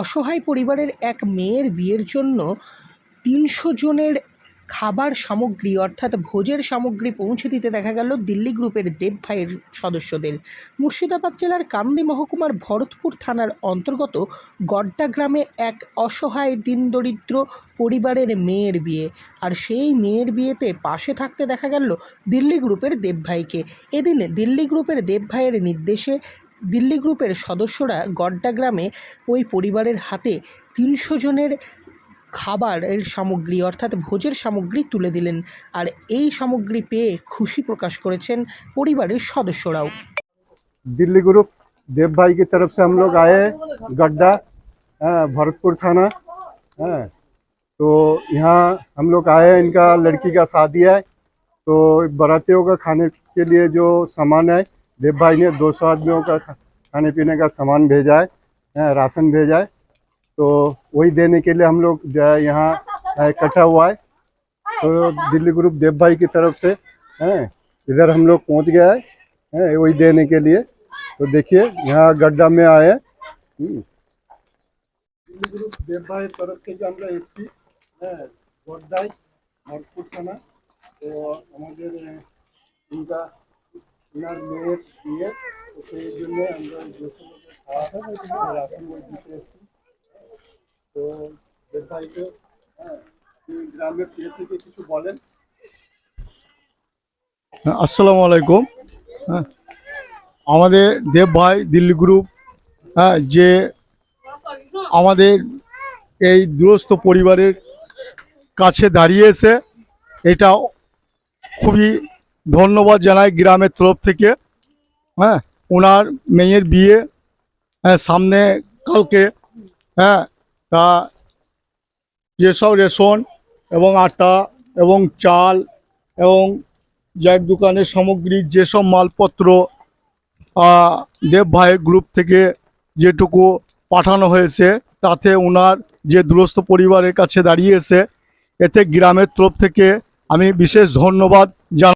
অসহায় পরিবারের এক মেয়ের বিয়ের জন্য তিনশো জনের খাবার সামগ্রী, অর্থাৎ ভোজের সামগ্রী পৌঁছে দিতে দেখা গেল দিল্লি গ্রুপের দেব ভাইয়ের সদস্যদের। মুর্শিদাবাদ জেলার কান্দি মহকুমার ভরতপুর থানার অন্তর্গত গড্ডা গ্রামে এক অসহায়, দিনদরিদ্র পরিবারের মেয়ের বিয়ে। আর সেই মেয়ের বিয়েতে পাশে থাকতে দেখা গেল দিল্লি গ্রুপের দেব ভাইকে। এদিন দিল্লি গ্রুপের দেব ভাইয়ের নির্দেশে দিল্লি গ্রুপের সদস্যরা গড্ডা গ্রামে ওই পরিবারের হাতে তিনশো জনের খাবারের সামগ্রী অর্থাৎ ভোজের সামগ্রী তুলে দিলেন আর এই সামগ্রী পেয়ে খুশি প্রকাশ করেছেন পরিবারের সদস্যরাও दिल्ली ग्रुप देव भाई की तरफ से हम लोग आए हैं, गड्ढा हाँ, भरतपुर थाना हाँ, तो यहाँ हम लोग आए हैं इनका लड़की का शादी है तो बारातियों का खाने के लिए जो सामान है देव भाई ने 200 आदमियों का खा- खाने पीने का सामान भेजा है हाँ, राशन भेजा है तो वही देने के लिए हम लोग जो है यहाँ हाँ, इकट्ठा हुआ है तो दिल्ली ग्रुप देव भाई की तरफ से हैं इधर हम लोग पहुँच गया है हैं, वही देने के लिए तो देखिए यहाँ गड्ढा में आए हैं हम्म। दिल्ली ग्रुप देव भाई तरफ থেকে আমরা এসেছি হ্যাঁ গড্ডায় ভরপুর থানা তো আমাদের আহ, ইনকা মেয়ের বিয়ে সেই জন্য আমরা দিতে তো ভাইকে হ্যাঁ গ্রামের পেয়ে থেকে কিছু বলেন। হ্যাঁ, আসসালামু আলাইকুম। হ্যাঁ আমাদের দেব ভাই দিল্লি গ্রুপ হ্যাঁ যে আমাদের এই দূরস্থ পরিবারের কাছে দাঁড়িয়েছে এটা খুবই ধন্যবাদ জানাই গ্রামের তরফ থেকে। হ্যাঁ ওনার মেয়ের বিয়ে হ্যাঁ সামনে কালকে হ্যাঁ তা যেসব রেশন এবং আটা এবং চাল এবং যার দোকানের সামগ্রী, যেসব মালপত্র দেব ভাইয়ের গ্রুপ থেকে যেটুকু পাঠানো হয়েছে, তাতে ওনার যে দুরস্থ পরিবারের কাছে দাঁড়িয়েছে, এতে গ্রামের তরফ থেকে আমি বিশেষ ধন্যবাদ জানাই।